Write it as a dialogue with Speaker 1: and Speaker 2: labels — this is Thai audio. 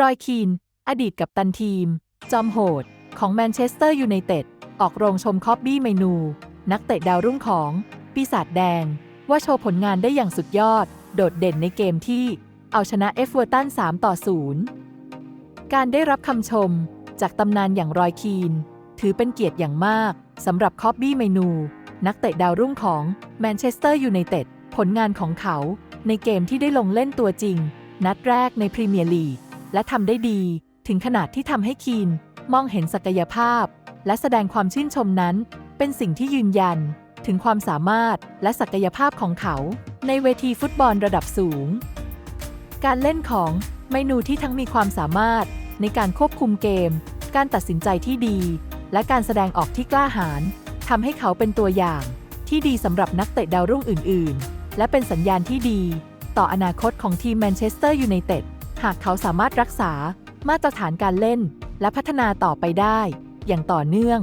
Speaker 1: รอยคีน อดีตกัปตันทีม จอมโหด ของแมนเชสเตอร์ยูไนเต็ด ออกโรงชมคอบบี้เมนู นักเตะดาวรุ่งของ ปีศาจแดง ว่าโชว์ผลงานได้อย่างสุดยอด โดดเด่นในเกมที่ เอาชนะเอฟเวอร์ตัน 3 ต่อ 0 การได้รับคำชม จากตำนานอย่างรอยคีน ถือเป็นเกียรติอย่างมากสำหรับคอบบี้เมนู นักเตะดาวรุ่งของแมนเชสเตอร์ยูไนเต็ดผลงานของเขาในเกมที่ได้ลงเล่นตัวจริง นัดแรกในพรีเมียร์ลีก และทำได้ดี ถึงขนาดที่ทำให้คีน มองเห็นศักยภาพ และแสดงความชื่นชมนั้น เป็นสิ่งที่ยืนยัน ถึงความสามารถและศักยภาพของเขา ในเวทีฟุตบอลระดับสูง การเล่นของเมนูที่ทั้งมีความสามารถ ในการควบคุมเกม การตัดสินใจที่ดี และการแสดงออกที่กล้าหาญทำให้เขาเป็นตัวอย่าง ที่ดีสำหรับนักเตะดาวรุ่งอื่น ๆ และเป็นสัญญาณที่ดี ต่ออนาคตของทีมแมนเชสเตอร์ยูไนเต็ด หากเขาสามารถรักษามาตรฐานการเล่น และพัฒนาต่อไปได้ อย่างต่อเนื่อง